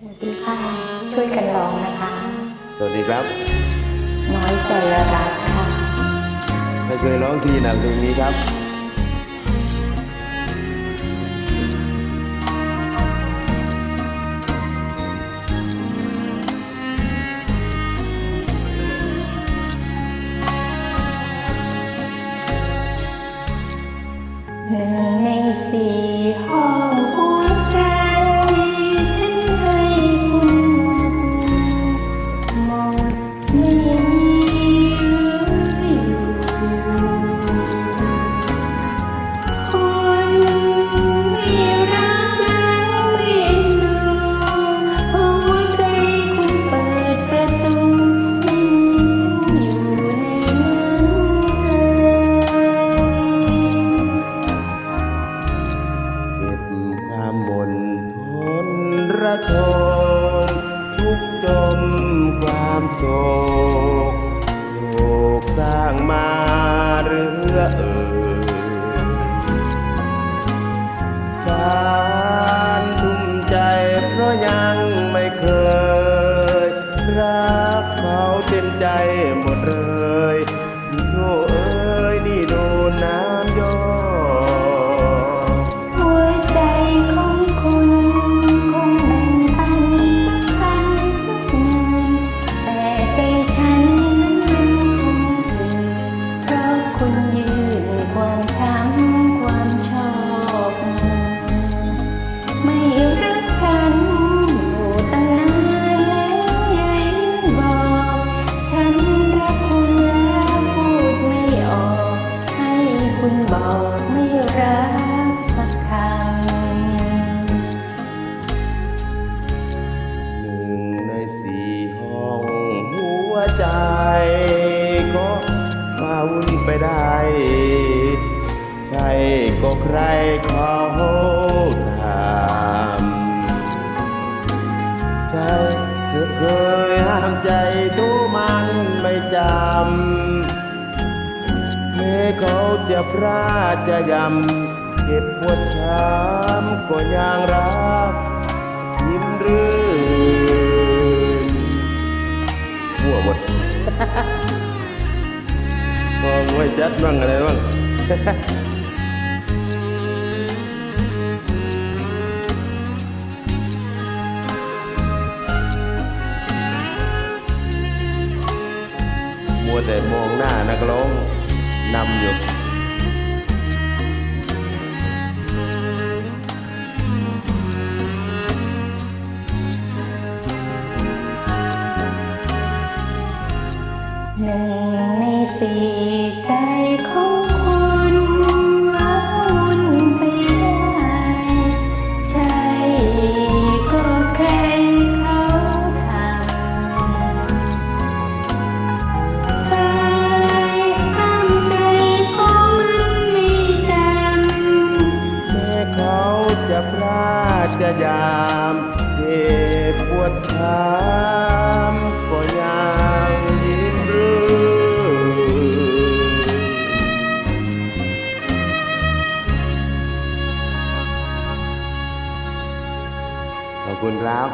สวัสดีค่ะ ช่วยกันร้องนะคะ สวัสดีครับ น้อยใจรักค่ะไม่เคยร้องทีหนักตรงนี้ครับ ทมทุกข์จมความโศกโลกสร้างมาเรือเอ่ยการทุ่มใจเพราะยังไม่เคย รักเขาเต็มใจหมดเลย วุ่นไปได้ใครก็ใครเขาทำใจเคยห้ามใจตัวมันไม่จำแม้เขาจะพลาดจะยำเก็บปวดช้ำก็ยังรักยิ้มรื่นหัวหมด มองไว้จัดบ้างอะไรบ้างมัวแต่มองหน้านักร้องนำอยู่หนึ่ง สีใจของคุณว้าวุ่นไปได้ใช่ก็แค่เขาทำใจห้ามใจก็มันไม่จำแม้เขาจะพลาดจะยาม เจ็บปวดช้ำก็ยัง คุณครับ